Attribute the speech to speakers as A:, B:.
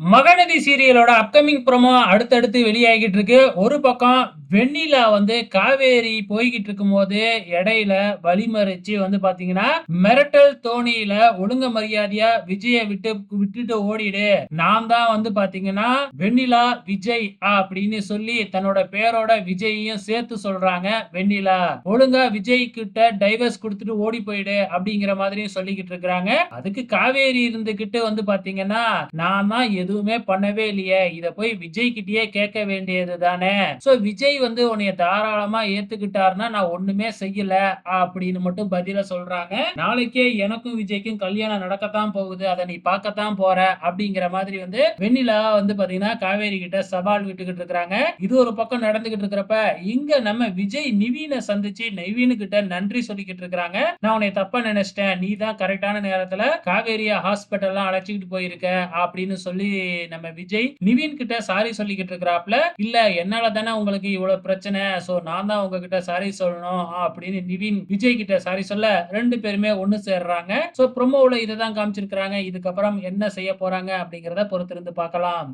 A: Mahanadi சீரியலோட upcoming promo அடுத்தடுத்து வெளியாகிட்டு இருக்கு. ஒரு பக்கம் வெண்ணிலா வந்து காவேரி போய்கிட்டு இருக்கும்போது இடையில வழிமறிச்சு வந்து பாத்தீங்கன்னா மிரட்டல் தோணியில ஒழுங்க மரியாதையா விஜய விட்டு விட்டுட்டு ஓடிடு. நான் தான் வந்து பாத்தீங்கன்னா வெண்ணிலா விஜய் அப்படின்னு சொல்லி தன்னோட பேரோட விஜயையும் சேர்த்து சொல்றாங்க வெண்ணிலா. ஒழுங்கா விஜய் கிட்ட டைவர்ஸ் கொடுத்துட்டு ஓடி போயிடு அப்படிங்கிற மாதிரியும் சொல்லிக்கிட்டு இருக்கிறாங்க. அதுக்கு காவேரி இருந்துகிட்டு வந்து பாத்தீங்கன்னா நான் தான் எதுவுமே பண்ணவே இல்லையே. இத போய் விஜய் கிட்டயே கேட்க வேண்டியது தானே சோ விஜய் வந்து உன்னைய தாராளமா ஏத்துக்கிட்டாருன்னா நான் ஒண்ணுமே செய்யல அப்படின்னு மட்டும் பதில சொல்றாங்க. நாளைக்கே எனக்கும் விஜய்க்கும் கல்யாணம் நடக்கத்தான் போகுது அதை நீ பார்க்கத்தான் போற அப்படிங்கிற மாதிரி வந்து வெண்ணிலா வந்து பாத்தீங்கன்னா காவேரி கிட்ட சவால் விட்டுக்கிட்டு இருக்காங்க இது ஒரு பக்கம் நடந்துகிட்டு இருக்கிறப்ப இங்க நம்ம விஜய் நிவீனை சந்திச்சு நிவீனு கிட்ட நன்றி சொல்லிக்கிட்டு இருக்கிறாங்க. நான் உன்னை தப்பா நினைச்சிட்டேன் நீ தான் கரெக்டான நேரத்துல காவேரியா ஹாஸ்பிட்டல்லாம் அழைச்சிக்கிட்டு போயிருக்க அப்படின்னு சொல்லி நம்ம விஜய் நிவீன் கிட்ட சாரி சொல்லிக்கிட்டு இருக்கிறாப்ல இல்ல என்னால தானே உங்களுக்கு இவ்வளவு பிரச்சனை. சோ நான் தான் உங்ககிட்ட சாரி சொல்லணும். அப்படின்னு நிவின் விஜய் கிட்ட சாரி சொல்ல ரெண்டு பேருமே ஒண்ணு சேர்றாங்க. சோ ப்ரோமோல இதை தான் காமிச்சிருக்கிறாங்க. இதுக்கப்புறம் என்ன செய்ய போறாங்க அப்படிங்கிறத பொறுத்திருந்து பார்க்கலாம்.